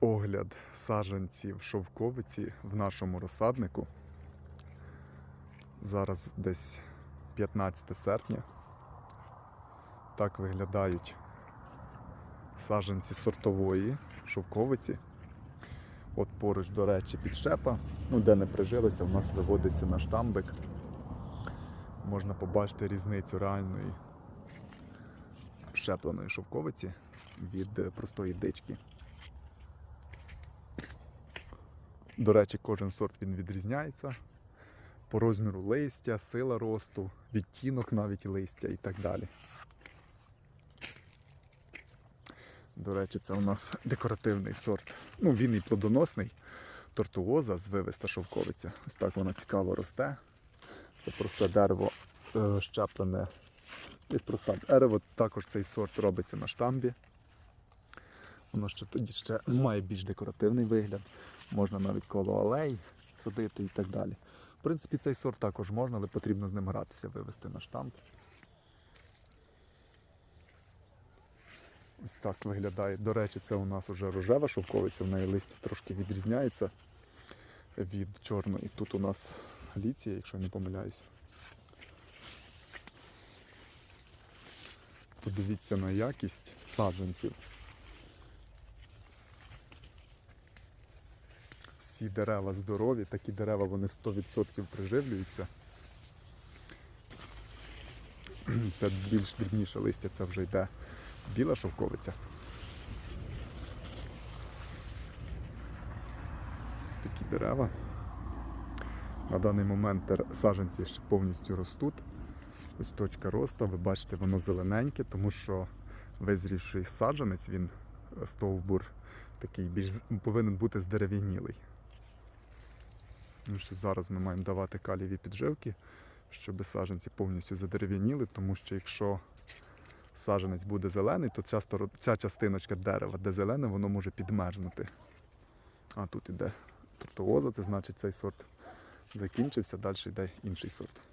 огляд саджанців шовковиці в нашому розсаднику. Зараз десь 15 серпня. Так виглядають саджанці сортової шовковиці. От поруч, до речі, підщепа. Ну, де не прижилися, в нас виводиться на штамбик. Можна побачити різницю реальної щепленої шовковиці від простої дички. До речі, кожен сорт він відрізняється по розміру листя, сила росту, відтінок навіть листя і так далі. До речі, це у нас декоративний сорт. Ну, він і плодоносний. Тортуоза звивиста шовковиця. Ось так вона цікаво росте. Це просте дерево е, щеплене. Як просте дерево, також цей сорт робиться на штамбі. Воно ще тоді ще має більш декоративний вигляд. Можна навіть коло алей садити і так далі. В принципі, цей сорт також можна, але потрібно з ним гратися, вивести на штамп. Ось так виглядає. До речі, це у нас вже рожева шовковиця, в неї листя трошки відрізняється від чорної. Тут у нас галіція, якщо не помиляюся. Подивіться на якість саджанців. Всі дерева здорові, такі дерева вони 100% приживлюються. Це більш дрібніше листя, це вже йде біла шовковиця. Ось такі дерева. На даний момент саджанці ще повністю ростуть. Ось точка росту, ви бачите, воно зелененьке, тому що визрівший саджанець, він стовбур такий більш повинен бути здерев'янілий. Ну, що зараз ми маємо давати каліві підживки, щоб саджанці повністю задерев'яніли, тому що якщо саджанець буде зелений, то ця, сторо- ця частиночка дерева, де зелене, воно може підмерзнути. А тут іде тортуоза, це значить цей сорт закінчився, далі йде інший сорт.